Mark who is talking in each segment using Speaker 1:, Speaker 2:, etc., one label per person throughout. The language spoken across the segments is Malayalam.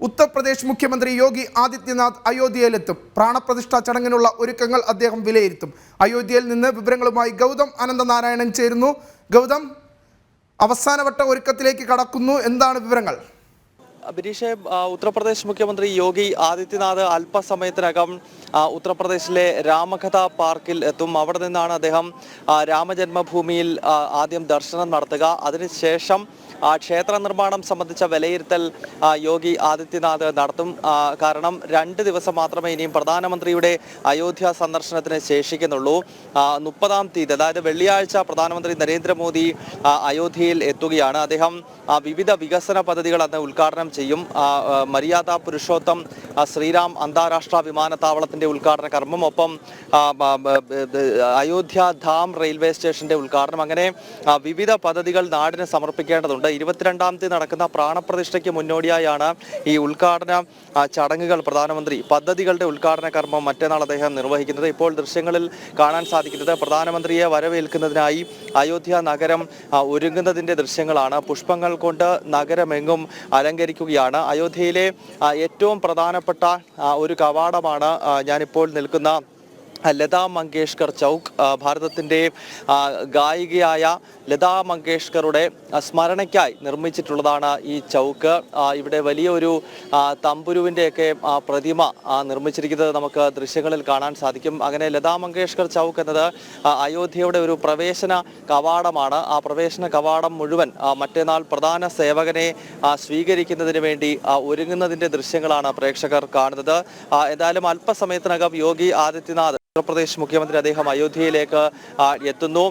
Speaker 1: ഉത്തർപ്രദേശ് മുഖ്യമന്ത്രി യോഗി ആദിത്യനാഥ് അയോധ്യയിലെത്തും. പ്രാണപ്രതിഷ്ഠാ ചടങ്ങിനുള്ള ഒരുക്കങ്ങൾ അദ്ദേഹം വിലയിരുത്തും. അയോധ്യയിൽ നിന്ന് വിവരങ്ങളുമായി ഗൗതം അനന്തനാരായണൻ ചേരുന്നു. ഗൗതം അവസാനവട്ട ഒരുക്കത്തിലേക്ക് കടക്കുന്നു. എന്താണ് വിവരങ്ങൾ?
Speaker 2: ബിനീഷെ ഉത്തർപ്രദേശ് മുഖ്യമന്ത്രി യോഗി ആദിത്യനാഥ് അല്പസമയത്തിനകം ഉത്തർപ്രദേശിലെ രാമകഥ പാർക്കിൽ എത്തും. അവിടെ നിന്നാണ് അദ്ദേഹം രാമജന്മഭൂമിയിൽ ആദ്യം ദർശനം നടത്തുക. അതിനുശേഷം ക്ഷേത്ര നിർമ്മാണം സംബന്ധിച്ച വിലയിരുത്തൽ യോഗി ആദിത്യനാഥ് നടത്തും. കാരണം രണ്ട് ദിവസം മാത്രമേ ഇനിയും പ്രധാനമന്ത്രിയുടെ അയോധ്യ സന്ദർശനത്തിന് ശേഷിക്കുന്നുള്ളൂ. മുപ്പതാം തീയതി അതായത് വെള്ളിയാഴ്ച പ്രധാനമന്ത്രി നരേന്ദ്രമോദി അയോധ്യയിൽ എത്തുകയാണ്. അദ്ദേഹം വിവിധ വികസന പദ്ധതികൾ അന്ന് ഉദ്ഘാടനം ചെയ്യും. മര്യാദ പുരുഷോത്തം ശ്രീരാം അന്താരാഷ്ട്ര വിമാനത്താവളത്തിന്റെ ഉദ്ഘാടന കർമ്മം ഒപ്പം അയോധ്യ ധാം റെയിൽവേ സ്റ്റേഷന്റെ ഉദ്ഘാടനം. അങ്ങനെ വിവിധ പദ്ധതികൾ നാടിന് സമർപ്പിക്കേണ്ടതുണ്ട്. ഇരുപത്തിരണ്ടാം തീയതി നടക്കുന്ന പ്രാണപ്രതിഷ്ഠയ്ക്ക് മുന്നോടിയായാണ് ഈ ഉദ്ഘാടന ചടങ്ങുകൾ. പ്രധാനമന്ത്രി പദ്ധതികളുടെ ഉദ്ഘാടന കർമ്മം മറ്റന്നാൾ അദ്ദേഹം നിർവഹിക്കുന്നത്. ഇപ്പോൾ ദൃശ്യങ്ങളിൽ കാണാൻ സാധിക്കുന്നത് പ്രധാനമന്ത്രിയെ വരവേൽക്കുന്നതിനായി അയോധ്യ നഗരം ഒരുങ്ങുന്നതിന്റെ ദൃശ്യങ്ങളാണ്. പുഷ്പങ്ങൾ കൊണ്ട് നഗരമെങ്ങും അലങ്കരിക്കുകയാണ് അയോധ്യയിലെ ഏറ്റവും പ്രധാനപ്പെട്ട ഒരു കവാടമാണ് ഞാനിപ്പോൾ നിൽക്കുന്ന ലതാ മങ്കേഷ്കർ ചൗക്ക് ഭാരതത്തിന്റെ ഗായികയായ ലതാ മങ്കേഷ്കറുടെ സ്മരണയ്ക്കായി നിർമ്മിച്ചിട്ടുള്ളതാണ് ഈ ചൗക്ക്. ഇവിടെ വലിയൊരു തമ്പുരുവിന്റെയൊക്കെ പ്രതിമ നിർമ്മിച്ചിരിക്കുന്നത് നമുക്ക് ദൃശ്യങ്ങളിൽ കാണാൻ സാധിക്കും. അങ്ങനെ ലതാ മങ്കേഷ്കർ ചൗക്ക് എന്നത് അയോധ്യയുടെ ഒരു പ്രവേശന കവാടമാണ്. ആ പ്രവേശന കവാടം മുഴുവൻ മറ്റന്നാൾ പ്രധാന സേവകനെ സ്വീകരിക്കുന്നതിന് വേണ്ടി ഒരുങ്ങുന്നതിന്റെ ദൃശ്യങ്ങളാണ് പ്രേക്ഷകർ കാണുന്നത്. എന്തായാലും അല്പസമയത്തിനകം യോഗി ആദിത്യനാഥ് ഉത്തർപ്രദേശ് മുഖ്യമന്ത്രി അദ്ദേഹം അയോധ്യയിലേക്ക് എത്തുന്നു.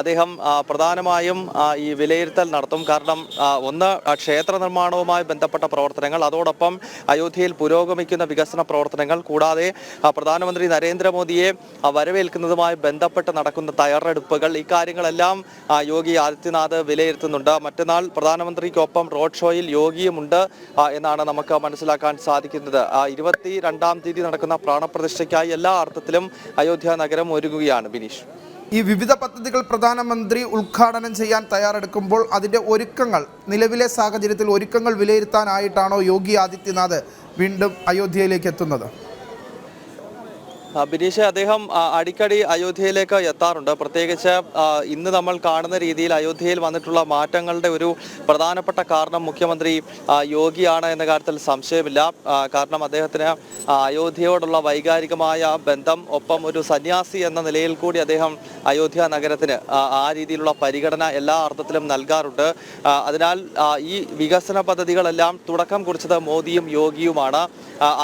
Speaker 2: അദ്ദേഹം പ്രധാനമായും ഈ വിലയിരുത്തൽ നടത്തും. കാരണം ഒന്ന് ക്ഷേത്ര നിർമ്മാണവുമായി ബന്ധപ്പെട്ട പ്രവർത്തനങ്ങൾ അതോടൊപ്പം അയോധ്യയിൽ പുരോഗമിക്കുന്ന വികസന പ്രവർത്തനങ്ങൾ കൂടാതെ പ്രധാനമന്ത്രി നരേന്ദ്രമോദിയെ വരവേൽക്കുന്നതുമായി ബന്ധപ്പെട്ട് നടക്കുന്ന തയ്യാറെടുപ്പുകൾ ഇക്കാര്യങ്ങളെല്ലാം യോഗി ആദിത്യനാഥ് വിലയിരുത്തുന്നുണ്ട്. മറ്റന്നാൾ പ്രധാനമന്ത്രിക്കൊപ്പം റോഡ് ഷോയിൽ യോഗിയുമുണ്ട് എന്നാണ് നമുക്ക് മനസ്സിലാക്കാൻ സാധിക്കുന്നത്. ഇരുപത്തി രണ്ടാം തീയതി നടക്കുന്ന പ്രാണപ്രതിഷ്ഠയ്ക്കായി എല്ലാ അർത്ഥത്തിലും അയോധ്യ നഗരം ഒരുങ്ങുകയാണ് ബിനീഷ്.
Speaker 1: ഈ വിവിധ പദ്ധതികൾ പ്രധാനമന്ത്രി ഉദ്ഘാടനം ചെയ്യാൻ തയ്യാറെടുക്കുമ്പോൾ അതിന്റെ ഒരുക്കങ്ങൾ നിലവിലെ സാഹചര്യത്തിൽ ഒരുക്കങ്ങൾ വിലയിരുത്താനായിട്ടാണോ യോഗി ആദിത്യനാഥ് വീണ്ടും അയോധ്യയിലേക്ക് എത്തുന്നത്?
Speaker 2: ബിനീഷ് അദ്ദേഹം അടിക്കടി അയോധ്യയിലേക്ക് എത്താറുണ്ട്. പ്രത്യേകിച്ച് ഇന്ന് നമ്മൾ കാണുന്ന രീതിയിൽ അയോധ്യയിൽ വന്നിട്ടുള്ള മാറ്റങ്ങളുടെ ഒരു പ്രധാനപ്പെട്ട കാരണം മുഖ്യമന്ത്രി യോഗിയാണ് എന്ന കാര്യത്തിൽ സംശയമില്ല. കാരണം അദ്ദേഹത്തിന് അയോധ്യയോടുള്ള വൈകാരികമായ ബന്ധം ഒപ്പം ഒരു സന്യാസി എന്ന നിലയിൽ കൂടി അദ്ദേഹം അയോധ്യ നഗരത്തിന് ആ, രീതിയിലുള്ള പരിഗണന എല്ലാ അർത്ഥത്തിലും നൽകാറുണ്ട്. അതിനാൽ ഈ വികസന പദ്ധതികളെല്ലാം തുടക്കം കുറിച്ചത് മോദിയും യോഗിയുമാണ്.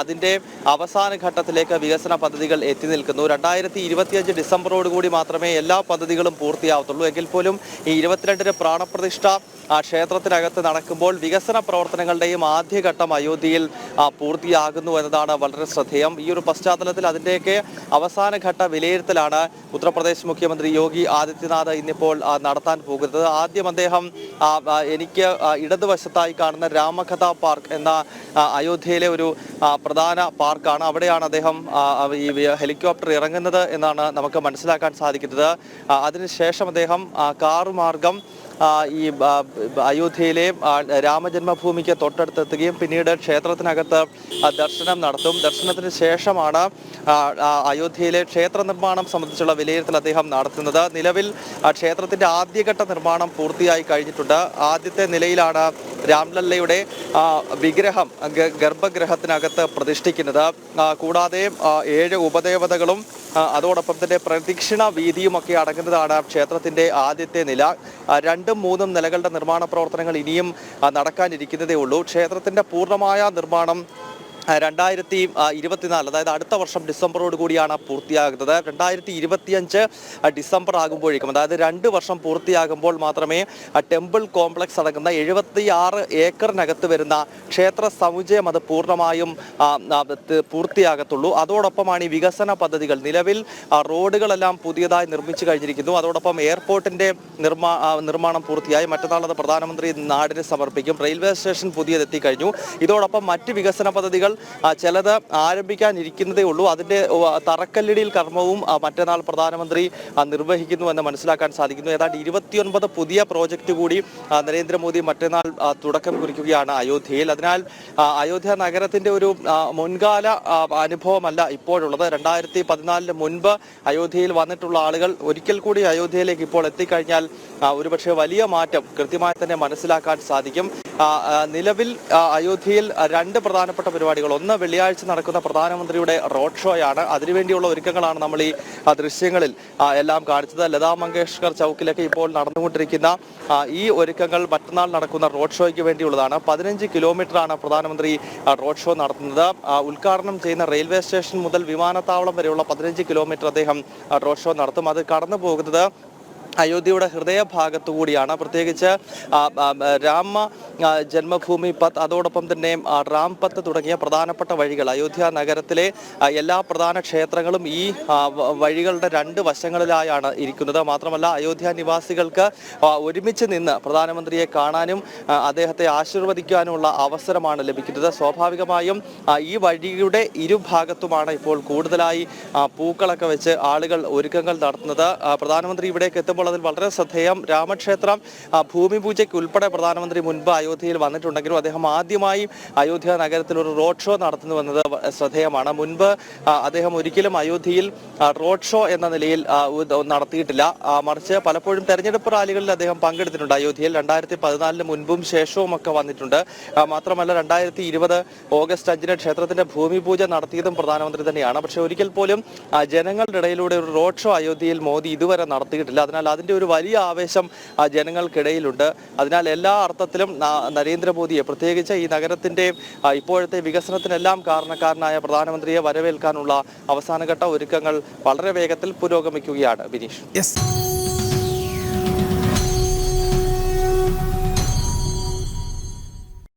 Speaker 2: അതിന്റെ അവസാന ഘട്ടത്തിലേക്ക് വികസന പദ്ധതികൾ എത്തി നിൽക്കുന്നു. രണ്ടായിരത്തി ഇരുപത്തിയഞ്ച് ഡിസംബറോട് കൂടി മാത്രമേ എല്ലാ പദ്ധതികളും പൂർത്തിയാവത്തുള്ളൂ. എങ്കിൽ പോലും ഈ ഇരുപത്തിരണ്ടിന് പ്രാണപ്രതിഷ്ഠ ക്ഷേത്രത്തിനകത്ത് നടക്കുമ്പോൾ വികസന പ്രവർത്തനങ്ങളുടെയും ആദ്യഘട്ടം അയോധ്യയിൽ പൂർത്തിയാകുന്നു എന്നതാണ് വളരെ ശ്രദ്ധേയം. ഈ ഒരു പശ്ചാത്തലത്തിൽ അതിന്റെയൊക്കെ അവസാനഘട്ട വിലയിരുത്തലാണ് ഉത്തർപ്രദേശ് മുഖ്യമന്ത്രി യോഗി ആദിത്യനാഥ് ഇന്നിപ്പോൾ നടത്താൻ പോകുന്നത്. ആദ്യം അദ്ദേഹം എനിക്ക് ഇടതുവശത്തായി കാണുന്ന രാമകഥ പാർക്ക് എന്ന അയോധ്യയിലെ ഒരു പ്രധാന പാർക്കാണ്. അവിടെയാണ് അദ്ദേഹം ഈ ഹെലികോപ്റ്റർ ഇറങ്ങുന്നത് എന്നാണ് നമുക്ക് മനസ്സിലാക്കാൻ സാധിക്കുന്നത്. അതിനുശേഷം അദ്ദേഹം കാറുമാർഗം മാർഗം ഈ അയോധ്യയിലെ രാമജന്മഭൂമിക്ക് തൊട്ടടുത്തെത്തുകയും പിന്നീട് ക്ഷേത്രത്തിനകത്ത് ദർശനം നടത്തും. ദർശനത്തിന് ശേഷമാണ് അയോധ്യയിലെ ക്ഷേത്ര നിർമ്മാണം സംബന്ധിച്ചുള്ള വിലയിരുത്തൽ അദ്ദേഹം നടത്തുന്നത്. നിലവിൽ ക്ഷേത്രത്തിന്റെ ആദ്യഘട്ട നിർമ്മാണം പൂർത്തിയായി കഴിഞ്ഞിട്ടുണ്ട്. ആദ്യത്തെ നിലയിലാണ് രാംലല്ലയുടെ വിഗ്രഹം ഗർഭഗ്രഹത്തിനകത്ത് പ്രതിഷ്ഠിക്കുന്നത്. കൂടാതെ ഏഴ് ഉപദേവതകളും അതോടൊപ്പം തന്നെ പ്രദക്ഷിണ വീതിയുമൊക്കെ അടങ്ങുന്നതാണ് ക്ഷേത്രത്തിന്റെ ആദ്യത്തെ നില. രണ്ടും മൂന്നും നിലകളുടെ നിർമ്മാണ പ്രവർത്തനങ്ങൾ ഇനിയും നടക്കാനിരിക്കുന്നതേ ഉള്ളൂ. ക്ഷേത്രത്തിന്റെ പൂർണമായ നിർമ്മാണം രണ്ടായിരത്തി ഇരുപത്തിനാല് അതായത് അടുത്ത വർഷം ഡിസംബറോട് കൂടിയാണ് പൂർത്തിയാകുന്നത്. രണ്ടായിരത്തി ഇരുപത്തിയഞ്ച് ഡിസംബർ ആകുമ്പോഴേക്കും അതായത് രണ്ട് വർഷം പൂർത്തിയാകുമ്പോൾ മാത്രമേ ടെമ്പിൾ കോംപ്ലക്സ് അടങ്ങുന്ന എഴുപത്തി ആറ് ഏക്കറിനകത്ത് വരുന്ന ക്ഷേത്ര സമുച്ചയം അത് പൂർണമായും പൂർത്തിയാകത്തുള്ളൂ. അതോടൊപ്പമാണ് ഈ വികസന പദ്ധതികൾ. നിലവിൽ റോഡുകളെല്ലാം പുതിയതായി നിർമ്മിച്ചു കഴിഞ്ഞിരിക്കുന്നു. അതോടൊപ്പം എയർപോർട്ടിന്റെ നിർമ്മാ നിർമ്മാണം പൂർത്തിയായി. മറ്റന്നാൾ അത് പ്രധാനമന്ത്രി നാടിന് സമർപ്പിക്കും. റെയിൽവേ സ്റ്റേഷൻ പുതിയതെത്തി കഴിഞ്ഞു ഇതോടൊപ്പം മറ്റ് വികസന പദ്ധതികൾ ചിലത് ആരംഭിക്കാനിരിക്കുന്നതേ ഉള്ളൂ. അതിന്റെ തറക്കല്ലിടിയിൽ കർമ്മവും മറ്റന്നാൾ പ്രധാനമന്ത്രി നിർവഹിക്കുന്നുവെന്ന് മനസ്സിലാക്കാൻ സാധിക്കുന്നു. ഏതാണ്ട് ഇരുപത്തിയൊൻപത് പുതിയ പ്രോജക്റ്റ് കൂടി നരേന്ദ്രമോദി മറ്റന്നാൾ തുടക്കം കുറിക്കുകയാണ് അയോധ്യയിൽ. അതിനാൽ അയോധ്യ നഗരത്തിന്റെ ഒരു മുൻകാല അനുഭവമല്ല ഇപ്പോഴുള്ളത്. രണ്ടായിരത്തി പതിനാലിന് മുൻപ് അയോധ്യയിൽ വന്നിട്ടുള്ള ആളുകൾ ഒരിക്കൽ കൂടി അയോധ്യയിലേക്ക് ഇപ്പോൾ എത്തിക്കഴിഞ്ഞാൽ ഒരുപക്ഷെ വലിയ മാറ്റം കൃത്യമായി തന്നെ മനസ്സിലാക്കാൻ സാധിക്കും. നിലവിൽ അയോധ്യയിൽ രണ്ട് പ്രധാനപ്പെട്ട പരിപാടികൾ. ഒന്ന് വെള്ളിയാഴ്ച നടക്കുന്ന പ്രധാനമന്ത്രിയുടെ റോഡ് ഷോയാണ്. അതിനുവേണ്ടിയുള്ള ഒരുക്കങ്ങളാണ് നമ്മൾ ഈ ദൃശ്യങ്ങളിൽ എല്ലാം കാണിച്ചത്. ലതാ മങ്കേഷ്കർ ചൗക്കിലൊക്കെ ഇപ്പോൾ നടന്നുകൊണ്ടിരിക്കുന്ന ഈ ഒരുക്കങ്ങൾ മറ്റന്നാൾ നടക്കുന്ന റോഡ് ഷോയ്ക്ക് വേണ്ടിയുള്ളതാണ്. പതിനഞ്ച് കിലോമീറ്ററാണ് പ്രധാനമന്ത്രി റോഡ് ഷോ നടത്തുന്നത്. ഉദ്ഘാടനം ചെയ്യുന്ന റെയിൽവേ സ്റ്റേഷൻ മുതൽ വിമാനത്താവളം വരെയുള്ള പതിനഞ്ച് കിലോമീറ്റർ അദ്ദേഹം റോഡ് ഷോ നടത്തും. അത് കടന്നു പോകുന്നത് അയോധ്യയുടെ ഹൃദയഭാഗത്തു കൂടിയാണ്. പ്രത്യേകിച്ച് രാമ ജന്മഭൂമി പത്ത് അതോടൊപ്പം തന്നെ റാം പത്ത് തുടങ്ങിയ പ്രധാനപ്പെട്ട വഴികൾ. അയോധ്യ നഗരത്തിലെ എല്ലാ പ്രധാന ക്ഷേത്രങ്ങളും ഈ വഴികളുടെ രണ്ട് വശങ്ങളിലായാണ് ഇരിക്കുന്നത്. മാത്രമല്ല അയോധ്യ നിവാസികൾക്ക് ഒരുമിച്ച് നിന്ന് പ്രധാനമന്ത്രിയെ കാണാനും അദ്ദേഹത്തെ ആശീർവദിക്കാനുമുള്ള അവസരമാണ് ലഭിക്കുന്നത്. സ്വാഭാവികമായും ഈ വഴിയുടെ ഇരുഭാഗത്തുമാണ് ഇപ്പോൾ കൂടുതലായി പൂക്കളൊക്കെ വെച്ച് ആളുകൾ ഒരുക്കങ്ങൾ നടത്തുന്നത്. പ്രധാനമന്ത്രി ഇവിടേക്ക് എത്തുമ്പോൾ അതിൽ വളരെ ശ്രദ്ധേയം. രാമക്ഷേത്രം ഭൂമി പൂജയ്ക്ക് ഉൾപ്പെടെ പ്രധാനമന്ത്രി മുൻപ് അയോധ്യയിൽ വന്നിട്ടുണ്ടെങ്കിലും അദ്ദേഹം ആദ്യമായി അയോധ്യ നഗരത്തിൽ ഒരു റോഡ് ഷോ നടത്തുന്നു എന്നത് ശ്രദ്ധേയമാണ്. മുൻപ് അദ്ദേഹം ഒരിക്കലും അയോധ്യയിൽ റോഡ് ഷോ എന്ന നിലയിൽ നടത്തിയിട്ടില്ല. മറിച്ച് പലപ്പോഴും തെരഞ്ഞെടുപ്പ് റാലികളിൽ അദ്ദേഹം പങ്കെടുത്തിട്ടുണ്ട് അയോധ്യയിൽ. രണ്ടായിരത്തി പതിനാലിന് മുൻപും ശേഷവും ഒക്കെ വന്നിട്ടുണ്ട്. മാത്രമല്ല രണ്ടായിരത്തി ഇരുപത് ഓഗസ്റ്റ് അഞ്ചിന് ക്ഷേത്രത്തിന്റെ ഭൂമി പൂജ നടത്തിയതും പ്രധാനമന്ത്രി തന്നെയാണ്. പക്ഷെ ഒരിക്കൽ പോലും ജനങ്ങളുടെ ഇടയിലൂടെ ഒരു റോഡ് ഷോ അയോധ്യയിൽ മോദി ഇതുവരെ നടത്തിയിട്ടില്ല. അതിനാൽ അതിന്റെ ഒരു വലിയ ആവേശം ജനങ്ങൾക്കിടയിലുണ്ട്. അതിനാൽ എല്ലാ അർത്ഥത്തിലും നരേന്ദ്രമോദിയെ പ്രത്യേകിച്ച് ഈ നഗരത്തിന്റെ ഇപ്പോഴത്തെ വികസനത്തിനെല്ലാം കാരണക്കാരനായ പ്രധാനമന്ത്രിയെ വരവേൽക്കാനുള്ള അവസാനഘട്ട ഒരുക്കങ്ങൾ വളരെ വേഗത്തിൽ പുരോഗമിക്കുകയാണ് ബിനീഷ്.